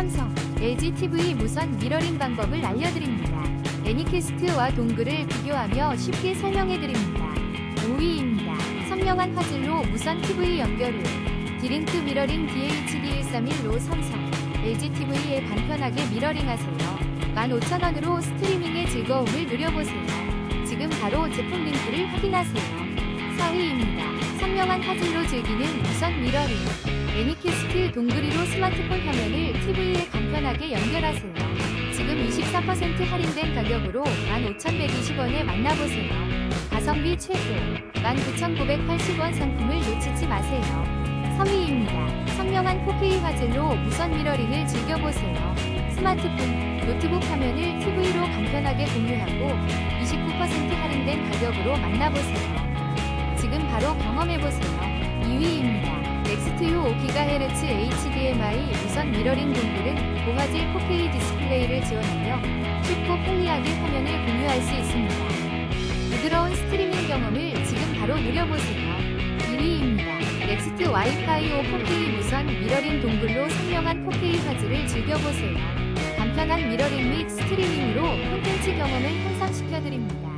삼성, LG TV 무선 미러링 방법을 알려드립니다. 애니캐스트와 동글을 비교하며 쉽게 설명해드립니다. 5위입니다. 선명한 화질로 무선 TV 연결 후 디링크 미러링 DHD131로 삼성, LG TV에 간편하게 미러링하세요. 15,000원으로 스트리밍의 즐거움을 누려보세요. 지금 바로 제품 링크를 확인하세요. 4위입니다. 선명한 화질로 즐기는 무선 미러링. 애니캐스트 동그리로 스마트폰 화면을 TV에 간편하게 연결하세요. 지금 24% 할인된 가격으로 15,120원에 만나보세요. 가성비 최고 19,980원 상품을 놓치지 마세요. 3위입니다. 선명한 4K 화질로 무선 미러링을 즐겨보세요. 스마트폰, 노트북 화면을 TV로 간편하게 공유하고 29% 할인된 가격으로 만나보세요. 지금 바로 경험해보세요. 2위입니다. 넥스트유 5GHz HDMI 무선 미러링 동글은 고화질 4K 디스플레이를 지원하며 쉽고 편리하게 화면을 공유할 수 있습니다. 부드러운 스트리밍 경험을 지금 바로 누려보세요. 1위입니다. 넥스트 와이파이 5 4K 무선 미러링 동글로 선명한 4K 화질을 즐겨보세요. 간편한 미러링 및 스트리밍으로 콘텐츠 경험을 향상시켜드립니다.